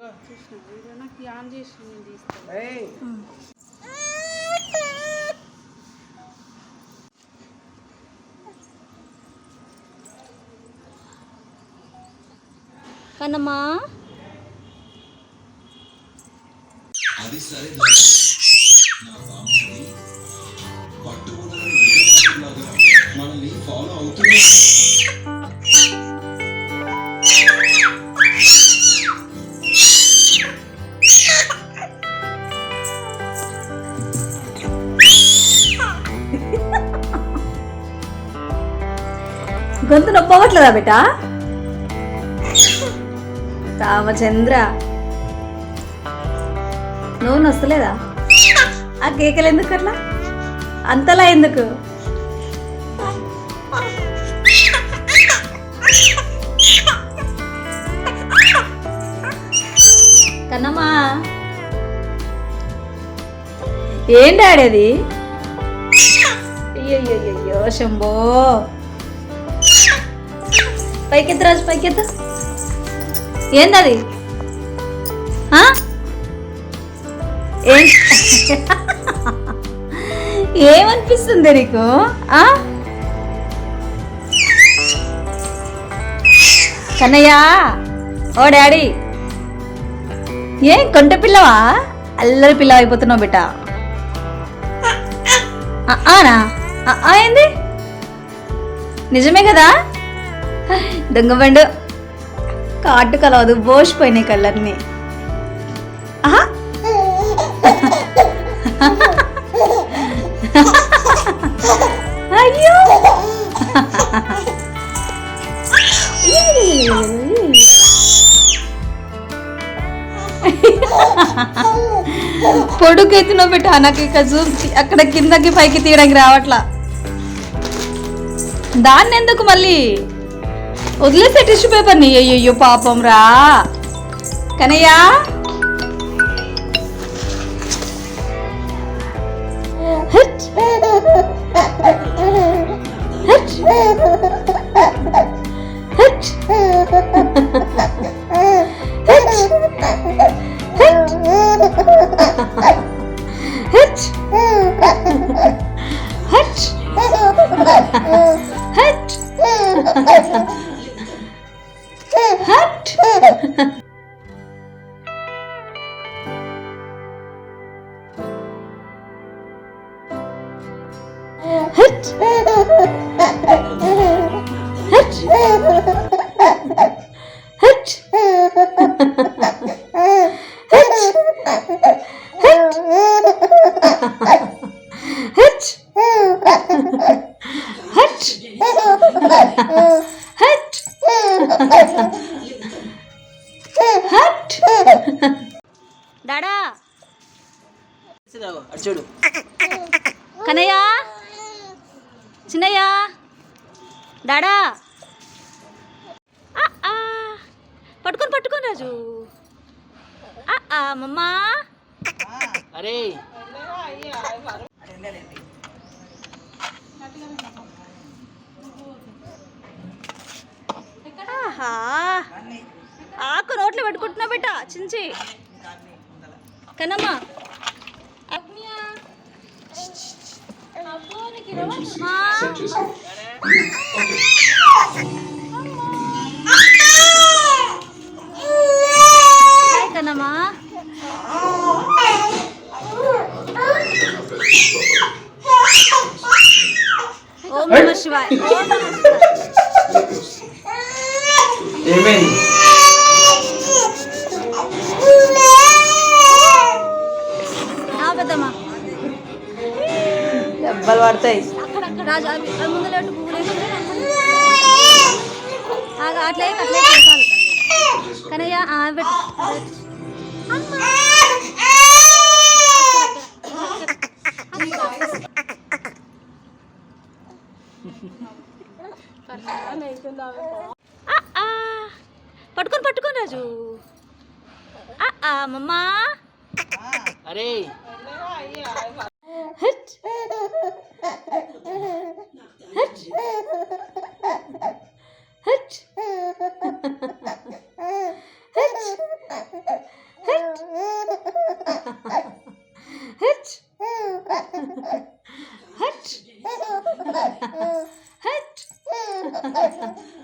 చూసిన నాకు ఆన్ చేసి నేను తీస్తాను కన్నమ్మా అది సరే గొంతు నొప్పవట్లేదా బేటా రామచంద్ర. నువ్వు నొస్తలేదా? ఆ కేకలు ఎందుకు అట్లా? అంతలా ఎందుకు? కన్నమ్మా. ఏంటి ఆడేది అయ్యో శంభో. పైకెత్తు రాజు పైకెత్తు. ఏందది? ఏం? ఏమనిపిస్తుంది నీకు? ఆ? ఓ డాడీ. ఏం కొంట పిల్లవా? అల్లరి పిల్ల అయిపోతున్నావు బిడ్డ. ఆనా ఆ ఏంది? నిజమే కదా? దొంగబండు కాటు కలవదు బోసిపోయినాయి కళ్ళన్నీ. ఆహా. అయ్యో. పొడుగు ఎత్తున పెట్టా నాకు ఇక జూమ్ అక్కడ కిందకి పైకి తీయడానికి రావట్లా. దాన్ని ఎందుకు మళ్ళీ? వదిలేసే టిష్యూ పేపర్ని అయ్యో పాపం రా. కనయ్యా. హట్. hat? hat? Hat? Hat? Hat? Hat? Hat? Hat? చూడు. కనయ్య? చిన్నయ్య? డాడా? ఆ, ఆ. పట్టుకొని పట్టుకొని రాజు. ఆ, ఆ, మమ్మా. అరే. ఆహా. ఆకు నోట్లో పెట్టుకుంటున్నా బిడ్డ చించి. కనమ్మా. కనమా ఓం నమ శివాయ ఏమైంది ఆ పెద్దమ్మా దెబ్బలు పడతాయి. అట్లే అట్లే కనయ్య పట్టుకొని పట్టుకొని రాజు. అమ్మమ్మా. అరే. Hit. Hit. Hit. Hit. Hit.